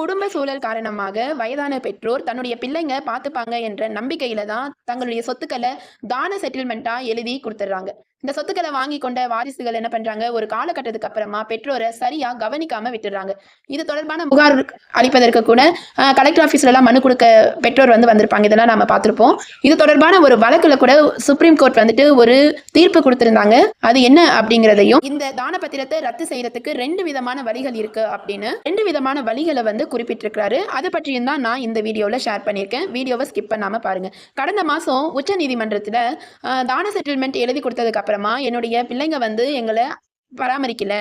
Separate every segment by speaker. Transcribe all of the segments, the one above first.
Speaker 1: குடும்ப சூழல் காரணமாக வயதான பெற்றோர் தன்னுடைய பிள்ளைங்க பார்த்துப்பாங்க என்ற நம்பிக்கையில தான் தங்களுடைய சொத்துக்களை தான செட்டில்மெண்ட்டா எழுதி கொடுத்துட்றாங்க. இந்த சொத்துக்களை வாங்கி கொண்ட வாரிசுகள் என்ன பண்றாங்க? ஒரு காலகட்டத்துக்கு அப்புறமா பெற்றோரை சரியா கவனிக்காம விட்டுறாங்க இது தொடர்பான புகார் அளிப்பதற்கு கூட கலெக்டர் ஆஃபீஸ்ல எல்லாம் மனு கொடுக்க பெற்றோர் வந்து வந்திருப்பாங்க. இதெல்லாம் நாம பார்த்திருப்போம். இது தொடர்பான ஒரு வழக்குல கூட சுப்ரீம் கோர்ட் வந்துட்டு ஒரு தீர்ப்பு கொடுத்திருந்தாங்க. அது என்ன அப்படிங்கிறதையும் இந்த தான பத்திரத்தை ரத்து செய்யறதுக்கு ரெண்டு விதமான வழிகள் இருக்கு அப்படின்னு ரெண்டு விதமான வழிகளை வந்து குறிப்பிட்டிருக்கிறாரு. அதை பற்றியும் தான் நான் இந்த வீடியோவில் ஷேர் பண்ணியிருக்கேன். வீடியோவை ஸ்கிப் பண்ணாம பாருங்க. கடந்த மாசம் உச்ச நீதிமன்றத்தில் தான செட்டில்மெண்ட் எழுதி கொடுத்ததுக்கு அப்புறமா என்னுடைய பிள்ளைங்க வந்து எங்களை பராமரிக்கல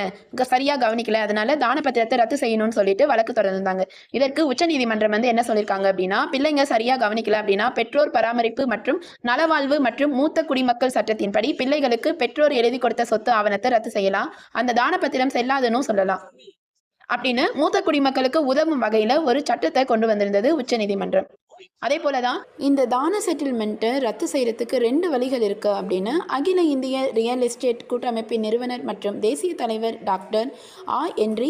Speaker 1: சரியா கவனிக்கல. அதனால தான பத்திரத்தை ரத்து செய்யணும்னு சொல்லிட்டு வழக்கு தொடர்ந்தாங்க. இதற்கு உச்சநீதிமன்றம் வந்து என்ன சொல்லியிருக்காங்க அப்படின்னா பிள்ளைங்க சரியா கவனிக்கல அப்படின்னா பெற்றோர் பராமரிப்பு மற்றும் நலவாழ்வு மற்றும் மூத்த குடிமக்கள் சட்டத்தின்படி பிள்ளைகளுக்கு பெற்றோர் எழுதி கொடுத்த சொத்து ஆவணத்தை ரத்து செய்யலாம். அந்த தான பத்திரம் செல்லாதுன்னு சொல்லலாம். அப்படின்னு மூத்த குடிமக்களுக்கு உதவும் வகையில ஒரு சட்டத்தை கொண்டு வந்திருந்தது உச்சநீதிமன்றம். அதே போலதான் இந்த தான செட்டில்மெண்ட்டை ரத்து செய்யறதுக்கு ரெண்டு வழிகள் இருக்கு அப்படின்னு அகில இந்திய ரியல் எஸ்டேட் கூட்டமைப்பின் நிறுவனர் மற்றும் தேசிய தலைவர் டாக்டர் ஆ. என்றி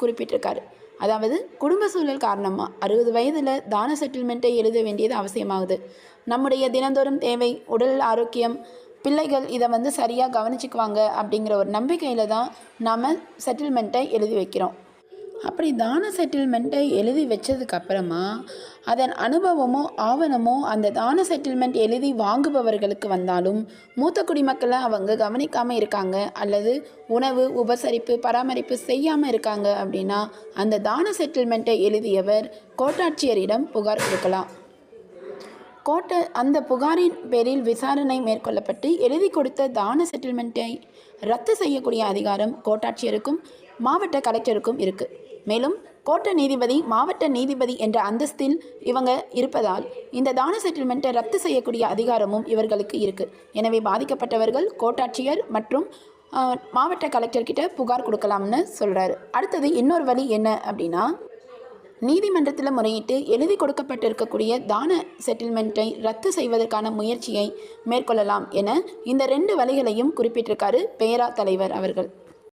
Speaker 1: குறிப்பிட்டிருக்காரு. அதாவது குடும்ப சூழல் காரணமாக அறுபது வயதில் தான செட்டில்மெண்ட்டை எழுத வேண்டியது அவசியமாகுது. நம்முடைய தினந்தோறும் தேவை உடல் ஆரோக்கியம் பிள்ளைகள் இதை வந்து சரியாக கவனிச்சுக்குவாங்க அப்படிங்கிற ஒரு நம்பிக்கையில் தான் நாம் செட்டில்மெண்ட்டை எழுதி வைக்கிறோம். அப்படி தான செட்டில்மெண்ட்டை எழுதி வச்சதுக்கு அப்புறமா அதன் அனுபவமோ ஆவணமோ அந்த தான செட்டில்மெண்ட் எழுதி வாங்குபவர்களுக்கு வந்தாலும் மூத்த குடிமக்களை அவங்க கவனிக்காமல் இருக்காங்க அல்லது உணவு உபசரிப்பு பராமரிப்பு செய்யாமல் இருக்காங்க அப்படின்னா அந்த தான செட்டில்மெண்ட்டை எழுதியவர் கோட்டாட்சியரிடம் புகார் கொடுக்கலாம். கோட்டை அந்த புகாரின் பேரில் விசாரணை மேற்கொள்ளப்பட்டு எழுதி கொடுத்த தான செட்டில்மெண்ட்டை ரத்து செய்யக்கூடிய அதிகாரம் கோட்டாட்சியருக்கும் மாவட்ட கலெக்டருக்கும் இருக்குது மேலும் கோட்ட நீதிபதி மாவட்ட நீதிபதி என்ற அந்தஸ்தில் இவங்க இருப்பதால் இந்த தான செட்டில்மெண்ட்டை ரத்து செய்யக்கூடிய அதிகாரமும் இவர்களுக்கு இருக்குது எனவே பாதிக்கப்பட்டவர்கள் கோட்டாட்சியர் மற்றும் மாவட்ட கலெக்டர்கிட்ட புகார் கொடுக்கலாம்னு சொல்கிறாரு அடுத்தது இன்னொரு வழி என்ன அப்படின்னா நீதிமன்றத்தில் முறையிட்டு எழுதி கொடுக்கப்பட்டிருக்கக்கூடிய தான செட்டில்மெண்ட்டை ரத்து செய்வதற்கான முயற்சியை மேற்கொள்ளலாம் என இந்த ரெண்டு வழிகளையும் குறிப்பிட்டிருக்காரு பேரா தலைவர் அவர்கள்.